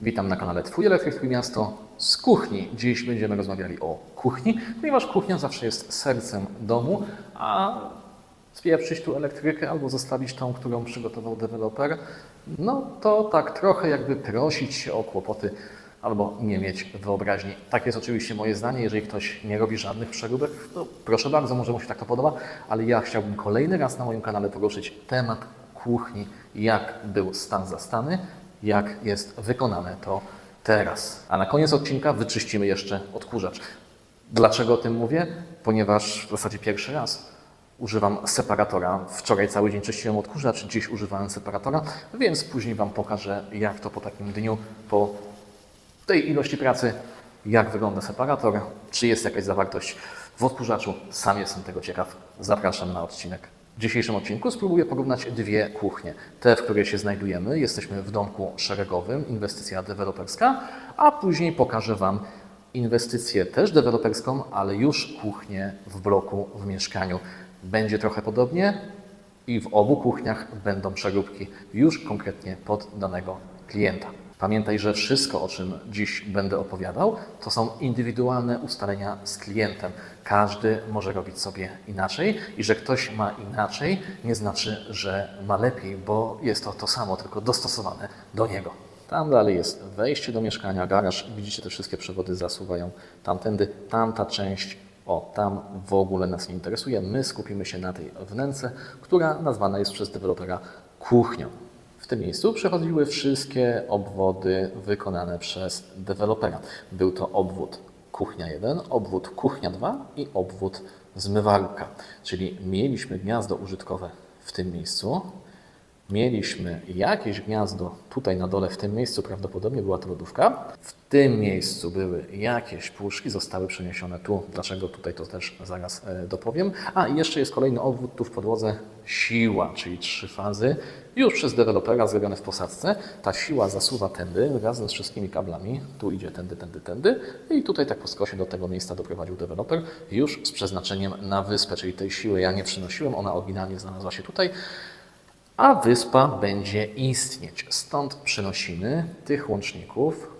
Witam na kanale Twój Elektryk, Twój Miasto z kuchni. Dziś będziemy rozmawiali o kuchni, ponieważ kuchnia zawsze jest sercem domu, a spieprzyć tu elektrykę albo zostawić tą, którą przygotował deweloper, no to tak trochę jakby prosić się o kłopoty albo nie mieć wyobraźni. Tak jest oczywiście moje zdanie. Jeżeli ktoś nie robi żadnych przeróbek, to proszę bardzo, może mu się tak to podoba, ale ja chciałbym kolejny raz na moim kanale poruszyć temat kuchni, jak był stan zastany, jak jest wykonane to teraz. A na koniec odcinka wyczyścimy jeszcze odkurzacz. Dlaczego o tym mówię? Ponieważ w zasadzie pierwszy raz używam separatora. Wczoraj cały dzień czyściłem odkurzacz, dziś używałem separatora, więc później Wam pokażę, jak to po takim dniu, po tej ilości pracy, jak wygląda separator, czy jest jakaś zawartość w odkurzaczu. Sam jestem tego ciekaw. Zapraszam na odcinek. W dzisiejszym odcinku spróbuję porównać dwie kuchnie. Te, w której się znajdujemy, jesteśmy w domku szeregowym, inwestycja deweloperska, a później pokażę Wam inwestycję też deweloperską, ale już kuchnię w bloku, w mieszkaniu. Będzie trochę podobnie i w obu kuchniach będą przeróbki już konkretnie pod danego klienta. Pamiętaj, że wszystko, o czym dziś będę opowiadał, to są indywidualne ustalenia z klientem. Każdy może robić sobie inaczej i że ktoś ma inaczej, nie znaczy, że ma lepiej, bo jest to to samo, tylko dostosowane do niego. Tam dalej jest wejście do mieszkania, garaż. Widzicie, te wszystkie przewody zasuwają tamtędy. Tamta część, o, tam w ogóle nas nie interesuje. My skupimy się na tej wnęce, która nazwana jest przez dewelopera kuchnią. Tym miejscu przechodziły wszystkie obwody wykonane przez dewelopera. Był to obwód kuchnia 1, obwód kuchnia 2 i obwód zmywarka. Czyli mieliśmy gniazdo użytkowe w tym miejscu, mieliśmy jakieś gniazdo tutaj na dole, w tym miejscu prawdopodobnie była to lodówka. W tym miejscu były jakieś puszki, zostały przeniesione tu. Dlaczego tutaj to też zaraz e, dopowiem. A i jeszcze jest kolejny obwód tu w podłodze siła, czyli trzy fazy, już przez dewelopera zrobione w posadzce. Ta siła zasuwa tędy razem z wszystkimi kablami. Tu idzie tędy, tędy, tędy. I tutaj tak po skosie do tego miejsca doprowadził deweloper już z przeznaczeniem na wyspę, czyli tej siły ja nie przynosiłem, ona oryginalnie znalazła się tutaj a wyspa będzie istnieć. Stąd przynosimy tych łączników,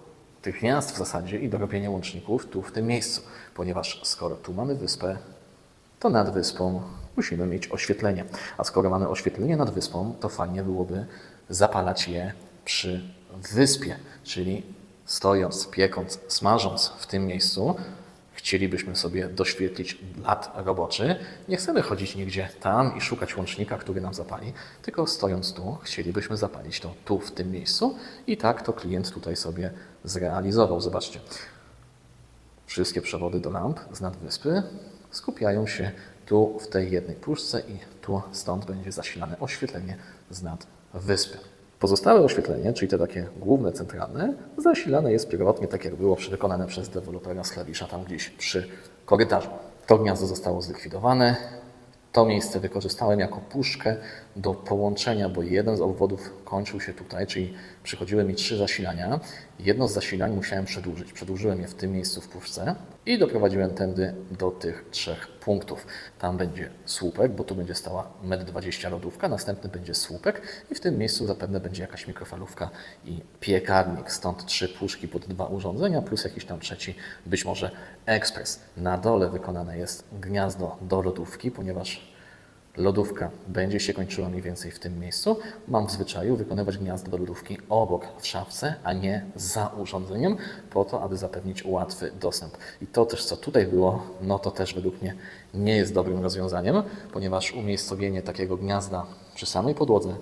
tych gniazd w zasadzie i do robienia łączników tu w tym miejscu, ponieważ skoro tu mamy wyspę, to nad wyspą musimy mieć oświetlenie. A skoro mamy oświetlenie nad wyspą, to fajnie byłoby zapalać je przy wyspie, czyli stojąc, piekąc, smażąc w tym miejscu, chcielibyśmy sobie doświetlić blat roboczy, nie chcemy chodzić nigdzie tam i szukać łącznika, który nam zapali, tylko stojąc tu, chcielibyśmy zapalić to tu, w tym miejscu i tak to klient tutaj sobie zrealizował. Zobaczcie, wszystkie przewody do lamp z nadwyspy skupiają się tu w tej jednej puszce i tu stąd będzie zasilane oświetlenie z nad wyspy. Pozostałe oświetlenie, czyli te takie główne, centralne, zasilane jest pierwotnie tak jak było wykonane przez dewelopera z klawisza tam gdzieś przy korytarzu. To gniazdo zostało zlikwidowane. To miejsce wykorzystałem jako puszkę do połączenia, bo jeden z obwodów kończył się tutaj, czyli przychodziły mi trzy zasilania. Jedno z zasilań musiałem przedłużyć. Przedłużyłem je w tym miejscu w puszce i doprowadziłem tędy do tych trzech punktów. Tam będzie słupek, bo tu będzie stała 1,20 m lodówka, następny będzie słupek i w tym miejscu zapewne będzie jakaś mikrofalówka i piekarnik. Stąd trzy puszki pod dwa urządzenia, plus jakiś tam trzeci, być może ekspres. Na dole wykonane jest gniazdo do lodówki, ponieważ lodówka będzie się kończyła mniej więcej w tym miejscu. Mam w zwyczaju wykonywać gniazdo do lodówki obok w szafce, a nie za urządzeniem, po to, aby zapewnić łatwy dostęp. I to też, co tutaj było, no to też według mnie nie jest dobrym rozwiązaniem, ponieważ umiejscowienie takiego gniazda przy samej podłodze,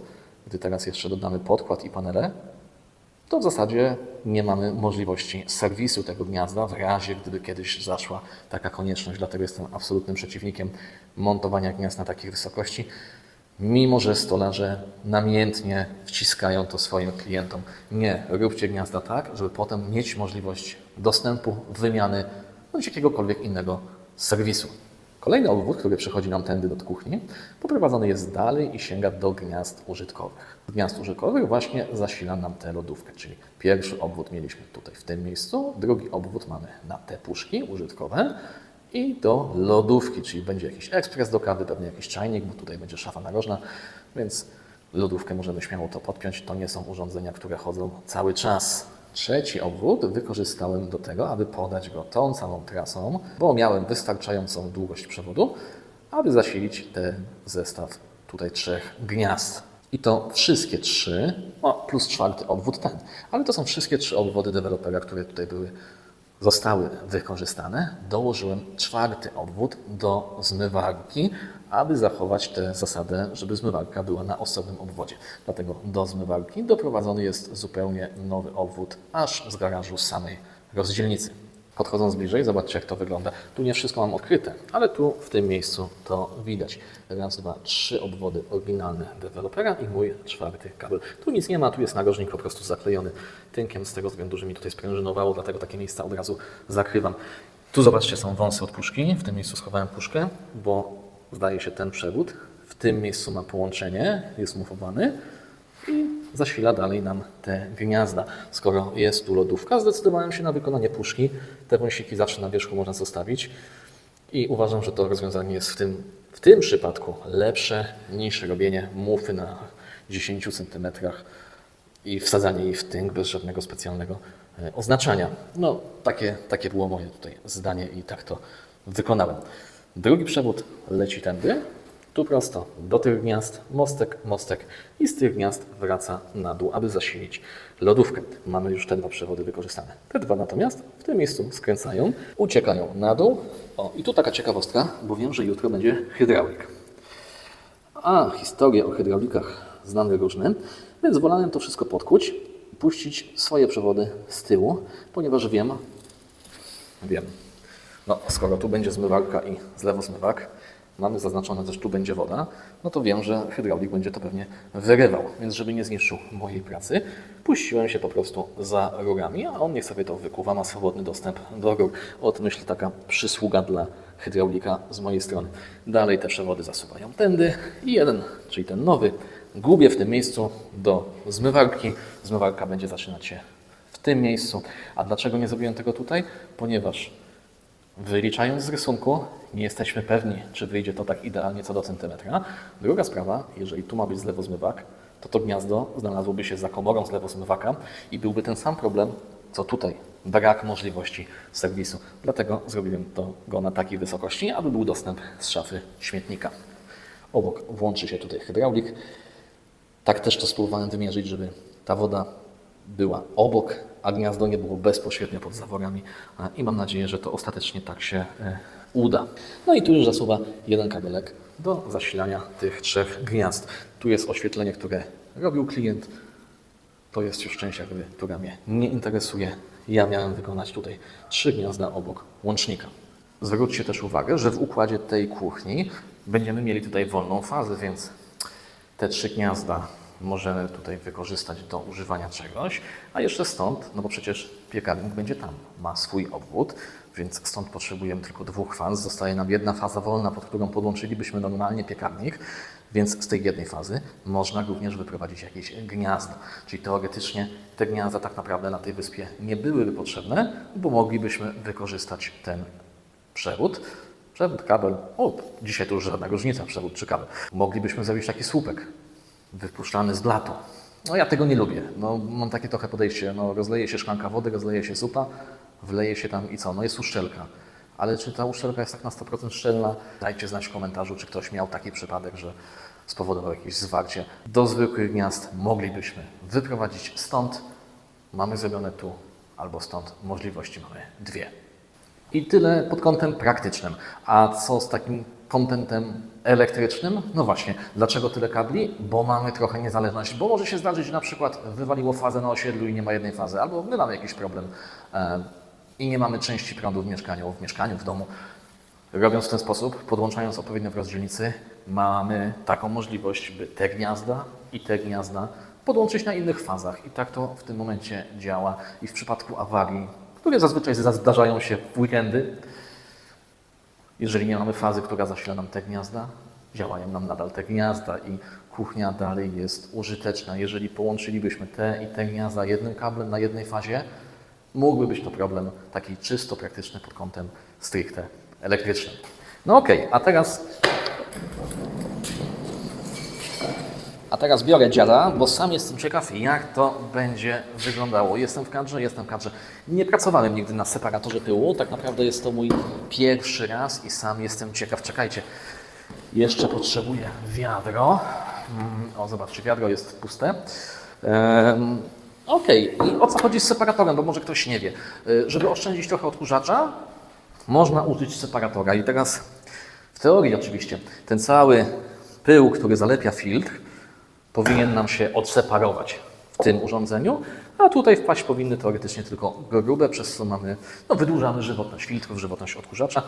gdy teraz jeszcze dodamy podkład i panele, to w zasadzie nie mamy możliwości serwisu tego gniazda w razie, gdyby kiedyś zaszła taka konieczność. Dlatego jestem absolutnym przeciwnikiem montowania gniazd na takich wysokości, mimo że stolarze namiętnie wciskają to swoim klientom. Nie, róbcie gniazda tak, żeby potem mieć możliwość dostępu, wymiany bądź jakiegokolwiek innego serwisu. Kolejny obwód, który przechodzi nam tędy do kuchni, poprowadzony jest dalej i sięga do gniazd użytkowych. Gniazd użytkowych właśnie zasila nam tę lodówkę, czyli pierwszy obwód mieliśmy tutaj w tym miejscu, drugi obwód mamy na te puszki użytkowe i do lodówki, czyli będzie jakiś ekspres do kawy, pewnie jakiś czajnik, bo tutaj będzie szafa narożna, więc lodówkę możemy śmiało to podpiąć. To nie są urządzenia, które chodzą cały czas. Trzeci obwód wykorzystałem do tego, aby podać go tą całą trasą, bo miałem wystarczającą długość przewodu, aby zasilić ten zestaw tutaj trzech gniazd. I to wszystkie trzy, o, plus czwarty obwód ten, ale to są wszystkie trzy obwody dewelopera, które tutaj były, zostały wykorzystane. Dołożyłem czwarty obwód do zmywarki, aby zachować tę zasadę, żeby zmywarka była na osobnym obwodzie. Dlatego do zmywarki doprowadzony jest zupełnie nowy obwód, aż z garażu samej rozdzielnicy. Podchodząc bliżej, zobaczcie jak to wygląda. Tu nie wszystko mam odkryte, ale tu w tym miejscu to widać. Raz, dwa, trzy obwody oryginalne dewelopera i mój czwarty kabel. Tu nic nie ma, tu jest narożnik po prostu zaklejony tynkiem z tego względu, że mi tutaj sprężynowało, dlatego takie miejsca od razu zakrywam. Tu zobaczcie, są wąsy od puszki. W tym miejscu schowałem puszkę, bo zdaje się ten przewód. W tym miejscu ma połączenie, jest mufowany i zasila dalej nam te gniazda. Skoro jest tu lodówka, zdecydowałem się na wykonanie puszki. Te wąsiki zawsze na wierzchu można zostawić i uważam, że to rozwiązanie jest w tym, w tym przypadku lepsze niż robienie mufy na 10 cm i wsadzanie jej w tynk bez żadnego specjalnego e, oznaczania. No, takie, takie było moje tutaj zdanie i tak to wykonałem. Drugi przewód leci tędy, tu prosto do tych gniazd, mostek, mostek i z tych gniazd wraca na dół, aby zasilić lodówkę. Mamy już te dwa przewody wykorzystane. Te dwa natomiast w tym miejscu skręcają, uciekają na dół. O, i tu taka ciekawostka, bo wiem, że jutro będzie hydraulik. A historie o hydraulikach znane różne, więc wolałem to wszystko podkuć, puścić swoje przewody z tyłu, ponieważ wiem, wiem, no skoro tu będzie zmywarka i z lewo zmywak, mamy zaznaczone też tu będzie woda, no to wiem, że hydraulik będzie to pewnie wyrywał, więc żeby nie zniszczył mojej pracy, puściłem się po prostu za rurami, a on niech sobie to wykuwa, ma swobodny dostęp do rur. Od myślę taka przysługa dla hydraulika z mojej strony. Dalej te przewody zasuwają tędy i jeden, czyli ten nowy, gubię w tym miejscu do zmywarki. Zmywarka będzie zaczynać się w tym miejscu. A dlaczego nie zrobiłem tego tutaj? Ponieważ Wyliczając z rysunku, nie jesteśmy pewni, czy wyjdzie to tak idealnie co do centymetra. Druga sprawa, jeżeli tu ma być zlewozmywak, to to gniazdo znalazłoby się za komorą zlewozmywaka i byłby ten sam problem, co tutaj. Brak możliwości serwisu. Dlatego zrobiłem to go na takiej wysokości, aby był dostęp z szafy śmietnika. Obok włączy się tutaj hydraulik. Tak też to spróbowałem wymierzyć, żeby ta woda była obok, a gniazdo nie było bezpośrednio pod zaworami i mam nadzieję, że to ostatecznie tak się e, uda. No i tu już zasuwa jeden kabelek do zasilania tych trzech gniazd. Tu jest oświetlenie, które robił klient. To jest już część, jakby, która mnie nie interesuje. Ja miałem wykonać tutaj trzy gniazda obok łącznika. Zwróćcie też uwagę, że w układzie tej kuchni będziemy mieli tutaj wolną fazę, więc te trzy gniazda możemy tutaj wykorzystać do używania czegoś, a jeszcze stąd, no bo przecież piekarnik będzie tam, ma swój obwód, więc stąd potrzebujemy tylko dwóch faz. Zostaje nam jedna faza wolna, pod którą podłączylibyśmy normalnie piekarnik, więc z tej jednej fazy można również wyprowadzić jakieś gniazdo. Czyli teoretycznie te gniazda tak naprawdę na tej wyspie nie byłyby potrzebne, bo moglibyśmy wykorzystać ten przewód. Przewód, kabel. O, dzisiaj to już żadna różnica, przewód czy kabel. Moglibyśmy zrobić taki słupek wypuszczany z blatu. No ja tego nie lubię. No, mam takie trochę podejście. No, rozleje się szklanka wody, rozleje się zupa, wleje się tam i co? No jest uszczelka. Ale czy ta uszczelka jest tak na 100% szczelna? Dajcie znać w komentarzu, czy ktoś miał taki przypadek, że spowodował jakieś zwarcie. Do zwykłych gniazd moglibyśmy wyprowadzić stąd. Mamy zrobione tu albo stąd. Możliwości mamy dwie. I tyle pod kątem praktycznym. A co z takim kontentem elektrycznym? No właśnie, dlaczego tyle kabli? Bo mamy trochę niezależność, bo może się zdarzyć, że na przykład wywaliło fazę na osiedlu i nie ma jednej fazy, albo my mamy jakiś problem e, i nie mamy części prądu w mieszkaniu, w mieszkaniu, w domu. Robiąc w ten sposób, podłączając odpowiednio w rozdzielnicy, mamy taką możliwość, by te gniazda i te gniazda podłączyć na innych fazach. I tak to w tym momencie działa. I w przypadku awarii, które zazwyczaj zdarzają się w weekendy, jeżeli nie mamy fazy, która zasila nam te gniazda, działają nam nadal te gniazda i kuchnia dalej jest użyteczna. Jeżeli połączylibyśmy te i te gniazda jednym kablem na jednej fazie, mógłby być to problem taki czysto praktyczny pod kątem stricte elektrycznym. No okej, a teraz A teraz biorę dziada, bo sam jestem ciekaw, jak to będzie wyglądało. Jestem w kadrze, jestem w kadrze. Nie pracowałem nigdy na separatorze pyłu. Tak naprawdę jest to mój pierwszy raz i sam jestem ciekaw. Czekajcie, jeszcze potrzebuję wiadro. Mm, O, zobaczcie, wiadro jest puste. Em, Okej, i o co chodzi z separatorem, bo może ktoś nie wie. Y, Żeby oszczędzić trochę odkurzacza, można użyć separatora. I teraz w teorii oczywiście ten cały pył, który zalepia filtr, powinien nam się odseparować w tym urządzeniu, a tutaj wpaść powinny teoretycznie tylko grube, przez co mamy, no wydłużamy żywotność filtrów, żywotność odkurzacza,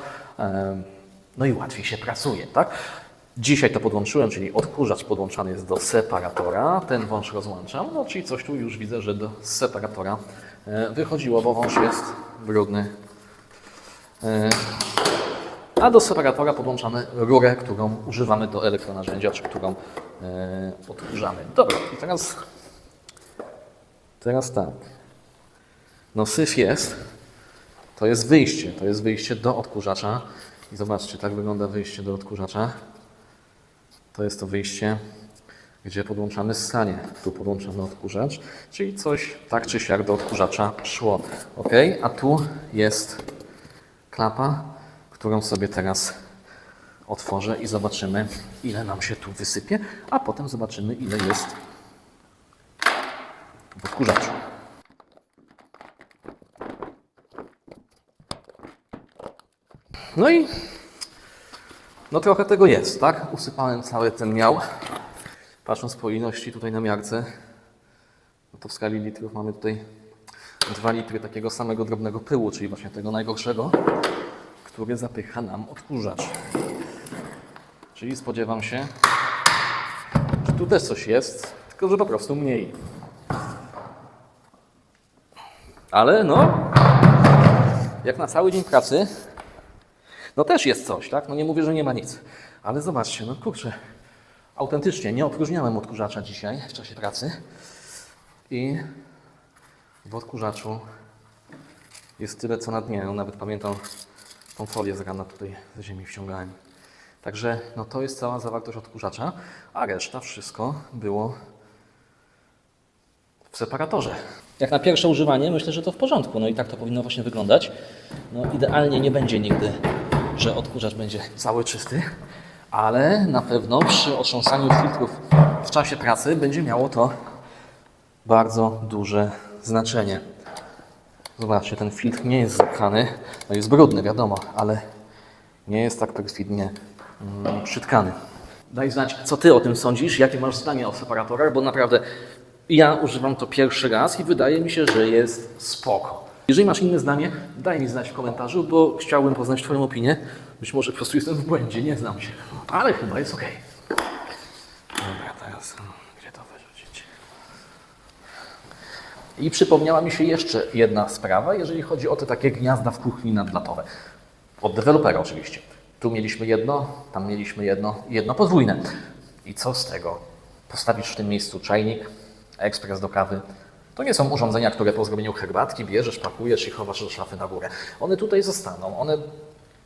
no i łatwiej się pracuje, tak? Dzisiaj to podłączyłem, czyli odkurzacz podłączany jest do separatora, ten wąż rozłączam, no czyli coś tu już widzę, że do separatora e, wychodziło, bo wąż jest brudny. A do separatora podłączamy rurę, którą używamy do elektronarzędzia, czy którą e, odkurzamy. Dobra, i teraz, teraz tak. No syf jest, to jest wyjście, to jest wyjście do odkurzacza. I zobaczcie, tak wygląda wyjście do odkurzacza. To jest to wyjście, gdzie podłączamy ssanie. Tu podłączamy odkurzacz, czyli coś tak czy siak do odkurzacza szło. ok? A tu jest klapa, którą sobie teraz otworzę i zobaczymy, ile nam się tu wysypie, a potem zobaczymy, ile jest w odkurzaczu. No i no trochę tego jest, tak? Usypałem cały ten miał. Patrząc po ilości tutaj na miarce, no to w skali litrów mamy tutaj 2 litry takiego samego drobnego pyłu, czyli właśnie tego najgorszego, który zapycha nam odkurzacz. Czyli spodziewam się, że tu też coś jest, tylko że po prostu mniej. Ale no, jak na cały dzień pracy, no też jest coś, tak? No nie mówię, że nie ma nic. Ale zobaczcie, no kurczę, autentycznie nie opróżniałem odkurzacza dzisiaj w czasie pracy. I w odkurzaczu jest tyle, co na dnie. No, nawet pamiętam tą folię z rana tutaj ze ziemi wciągałem. Także no to jest cała zawartość odkurzacza, a reszta wszystko było w separatorze. Jak na pierwsze używanie myślę, że to w porządku. No i tak to powinno właśnie wyglądać. No idealnie nie będzie nigdy, że odkurzacz będzie cały czysty, ale na pewno przy otrząsaniu filtrów w czasie pracy będzie miało to bardzo duże znaczenie. Zobaczcie, ten filtr nie jest zapchany, no jest brudny, wiadomo, ale nie jest tak perfidnie mm, przytkany. Daj znać, co Ty o tym sądzisz, jakie masz zdanie o separatorach, bo naprawdę ja używam to pierwszy raz i wydaje mi się, że jest spoko. Jeżeli masz inne zdanie, daj mi znać w komentarzu, bo chciałbym poznać Twoją opinię. Być może po prostu jestem w błędzie, nie znam się, ale chyba jest ok. Dobra, teraz hmm, gdzie to wyrzucić? I przypomniała mi się jeszcze jedna sprawa, jeżeli chodzi o te takie gniazda w kuchni nadlatowe. Od dewelopera oczywiście. Tu mieliśmy jedno, tam mieliśmy jedno, jedno podwójne. I co z tego? Postawisz w tym miejscu czajnik, ekspres do kawy. To nie są urządzenia, które po zrobieniu herbatki bierzesz, pakujesz i chowasz do szafy na górę. One tutaj zostaną. One,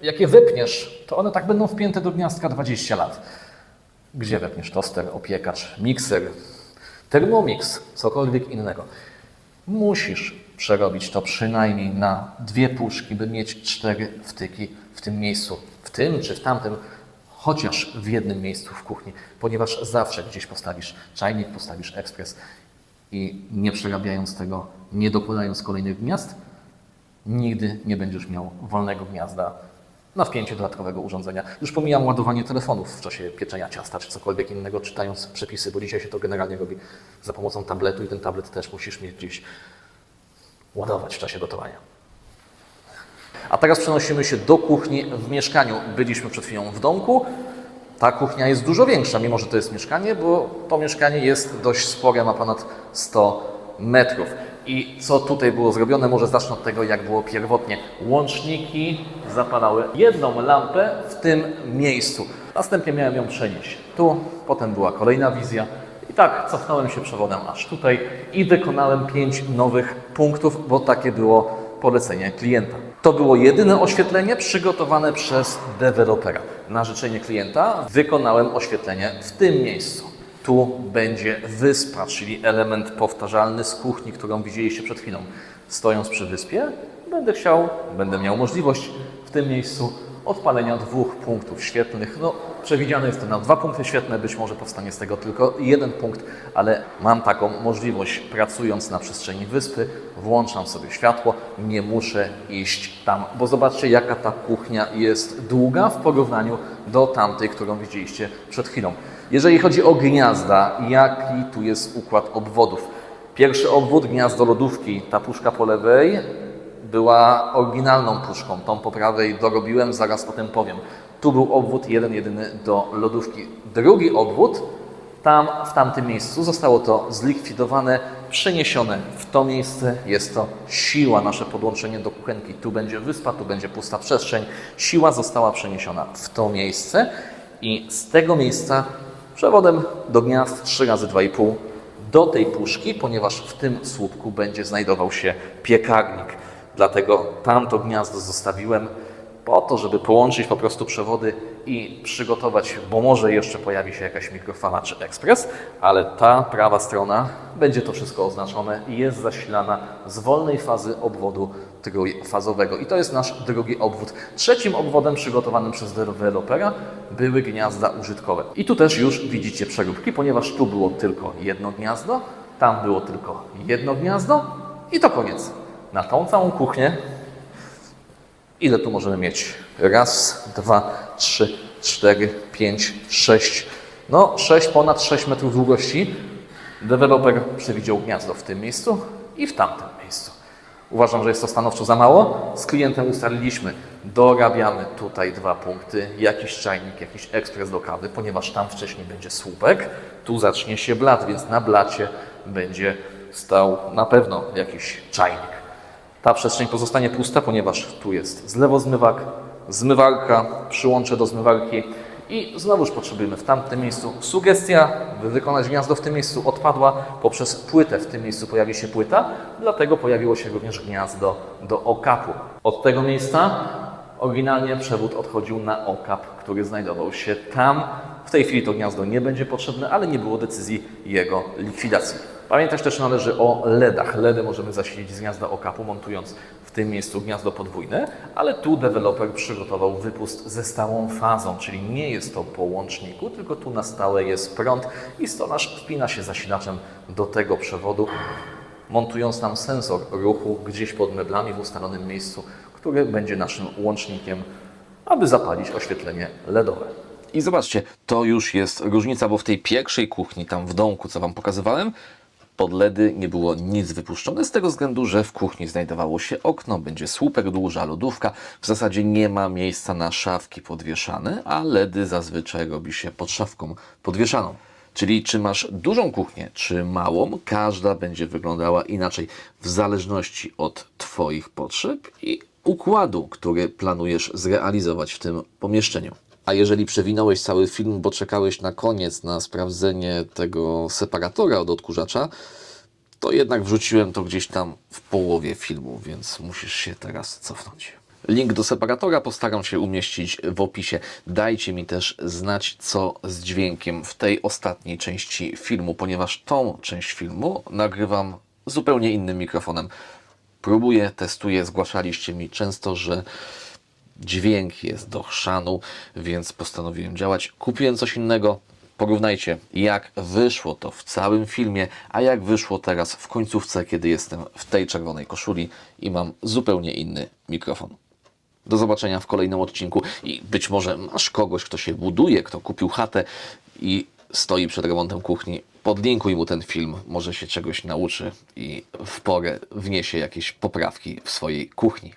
jak je wypniesz, to one tak będą wpięte do gniazdka 20 lat. Gdzie wepniesz toster, opiekacz, mikser, Thermomix, cokolwiek innego. Musisz przerobić to przynajmniej na dwie puszki, by mieć cztery wtyki w tym miejscu, w tym czy w tamtym, chociaż w jednym miejscu w kuchni, ponieważ zawsze gdzieś postawisz czajnik, postawisz ekspres i nie przerabiając tego, nie dokładając kolejnych gniazd, nigdy nie będziesz miał wolnego gniazda na wpięcie dodatkowego urządzenia. Już pomijam ładowanie telefonów w czasie pieczenia ciasta czy cokolwiek innego, czytając przepisy, bo dzisiaj się to generalnie robi za pomocą tabletu i ten tablet też musisz mieć gdzieś ładować w czasie gotowania. A teraz przenosimy się do kuchni w mieszkaniu. Byliśmy przed chwilą w domku. Ta kuchnia jest dużo większa, mimo że to jest mieszkanie, bo to mieszkanie jest dość spore, ma ponad 100 metrów. I co tutaj było zrobione? Może zacznę od tego, jak było pierwotnie. Łączniki zapalały jedną lampę w tym miejscu. Następnie miałem ją przenieść tu, potem była kolejna wizja. I tak cofnąłem się przewodem aż tutaj i wykonałem pięć nowych punktów, bo takie było polecenie klienta. To było jedyne oświetlenie przygotowane przez dewelopera. Na życzenie klienta wykonałem oświetlenie w tym miejscu. Tu będzie wyspa, czyli element powtarzalny z kuchni, którą widzieliście przed chwilą. Stojąc przy wyspie, będę chciał, będę miał możliwość w tym miejscu odpalenia dwóch punktów świetlnych. No, przewidziane jest to na dwa punkty świetne, być może powstanie z tego tylko jeden punkt, ale mam taką możliwość, pracując na przestrzeni wyspy, włączam sobie światło, nie muszę iść tam, bo zobaczcie, jaka ta kuchnia jest długa w porównaniu do tamtej, którą widzieliście przed chwilą. Jeżeli chodzi o gniazda, jaki tu jest układ obwodów? Pierwszy obwód, gniazdo lodówki, ta puszka po lewej, była oryginalną puszką. Tą po prawej dorobiłem, zaraz o tym powiem. Tu był obwód jeden, jedyny do lodówki. Drugi obwód, tam, w tamtym miejscu, zostało to zlikwidowane, przeniesione w to miejsce. Jest to siła, nasze podłączenie do kuchenki. Tu będzie wyspa, tu będzie pusta przestrzeń. Siła została przeniesiona w to miejsce i z tego miejsca przewodem do gniazd 3 razy 2,5 do tej puszki, ponieważ w tym słupku będzie znajdował się piekarnik. Dlatego tamto gniazdo zostawiłem po to, żeby połączyć po prostu przewody i przygotować, bo może jeszcze pojawi się jakaś mikrofala czy ekspres, ale ta prawa strona będzie to wszystko oznaczone i jest zasilana z wolnej fazy obwodu trójfazowego. I to jest nasz drugi obwód. Trzecim obwodem przygotowanym przez dewelopera były gniazda użytkowe. I tu też już widzicie przeróbki, ponieważ tu było tylko jedno gniazdo, tam było tylko jedno gniazdo i to koniec. Na tą całą kuchnię Ile tu możemy mieć? Raz, dwa, trzy, cztery, pięć, sześć. No, sześć, ponad 6 metrów długości. Deweloper przewidział gniazdo w tym miejscu i w tamtym. Uważam, że jest to stanowczo za mało. Z klientem ustaliliśmy, dorabiamy tutaj dwa punkty, jakiś czajnik, jakiś ekspres do kawy, ponieważ tam wcześniej będzie słupek, tu zacznie się blat, więc na blacie będzie stał na pewno jakiś czajnik. Ta przestrzeń pozostanie pusta, ponieważ tu jest zlewozmywak, zmywarka, przyłącze do zmywarki i znowuż potrzebujemy w tamtym miejscu sugestia, by wykonać gniazdo w tym miejscu odpadła poprzez płytę. W tym miejscu pojawi się płyta, dlatego pojawiło się również gniazdo do okapu. Od tego miejsca oryginalnie przewód odchodził na okap, który znajdował się tam. W tej chwili to gniazdo nie będzie potrzebne, ale nie było decyzji jego likwidacji. Pamiętać też należy o LEDach. LEDy możemy zasilić z gniazda okapu, montując tym miejscu gniazdo podwójne, ale tu deweloper przygotował wypust ze stałą fazą, czyli nie jest to po łączniku, tylko tu na stałe jest prąd i stolarz wpina się zasilaczem do tego przewodu, montując tam sensor ruchu gdzieś pod meblami w ustalonym miejscu, który będzie naszym łącznikiem, aby zapalić oświetlenie LEDowe. I zobaczcie, to już jest różnica, bo w tej pierwszej kuchni, tam w domku, co Wam pokazywałem, pod LEDy nie było nic wypuszczone, z tego względu, że w kuchni znajdowało się okno, będzie słupek, duża lodówka. W zasadzie nie ma miejsca na szafki podwieszane, a LEDy zazwyczaj robi się pod szafką podwieszaną. Czyli czy masz dużą kuchnię, czy małą, każda będzie wyglądała inaczej w zależności od Twoich potrzeb i układu, który planujesz zrealizować w tym pomieszczeniu. A jeżeli przewinąłeś cały film, bo czekałeś na koniec na sprawdzenie tego separatora od odkurzacza, to jednak wrzuciłem to gdzieś tam w połowie filmu, więc musisz się teraz cofnąć. Link do separatora postaram się umieścić w opisie. Dajcie mi też znać, co z dźwiękiem w tej ostatniej części filmu, ponieważ tą część filmu nagrywam zupełnie innym mikrofonem. Próbuję, testuję, zgłaszaliście mi często, że dźwięk jest do chrzanu, więc postanowiłem działać. Kupiłem coś innego. Porównajcie, jak wyszło to w całym filmie, a jak wyszło teraz w końcówce, kiedy jestem w tej czerwonej koszuli i mam zupełnie inny mikrofon. Do zobaczenia w kolejnym odcinku i być może masz kogoś, kto się buduje, kto kupił chatę i stoi przed remontem kuchni. Podlinkuj mu ten film, może się czegoś nauczy i w porę wniesie jakieś poprawki w swojej kuchni.